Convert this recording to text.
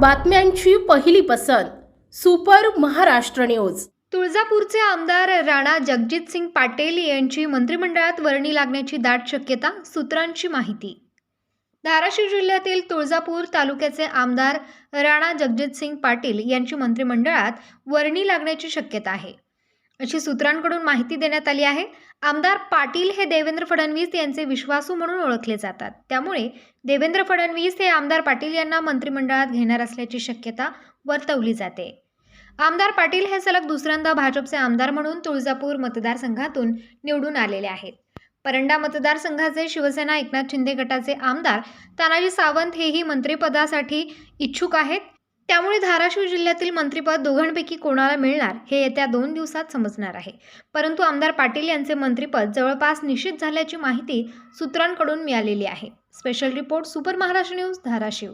बातम्यांची पहिली पसंत सुपर महाराष्ट्र न्यूज. तुळजापूरचे आमदार राणा जगजितसिंग पाटील यांची मंत्रिमंडळात वर्णी लागण्याची दाट शक्यता सूत्रांची माहिती. धाराशिव जिल्ह्यातील तुळजापूर तालुक्याचे आमदार राणा जगजितसिंग पाटील यांची मंत्रिमंडळात वर्णी लागण्याची शक्यता आहे. अशी सूत्रांकडून माहिती देण्यात आली आहे. आमदार पाटील हे देवेंद्र फडणवीस यांचे विश्वासू म्हणून ओळखले जातात. त्यामुळे देवेंद्र फडणवीस हे आमदार पाटील यांना मंत्रिमंडळात घेणार असल्याची शक्यता वर्तवली जाते. आमदार पाटील हे सलग दुसऱ्यांदा भाजपचे आमदार म्हणून तुळजापूर मतदारसंघातून निवडून आलेले आहेत. परंडा मतदारसंघाचे शिवसेना एकनाथ शिंदे गटाचे आमदार तानाजी सावंत हेही मंत्रिपदासाठी इच्छुक आहेत. त्यामुळे धाराशिव जिल्ह्यातील मंत्रिपद दोघांपैकी कोणाला मिळणार हे येत्या दोन दिवसात समजणार आहे. परंतु आमदार पाटील यांचे मंत्रिपद जवळपास निश्चित झाल्याची माहिती सूत्रांकडून मिळालेली आहे. Special report super Maharashtra news Dharashiv.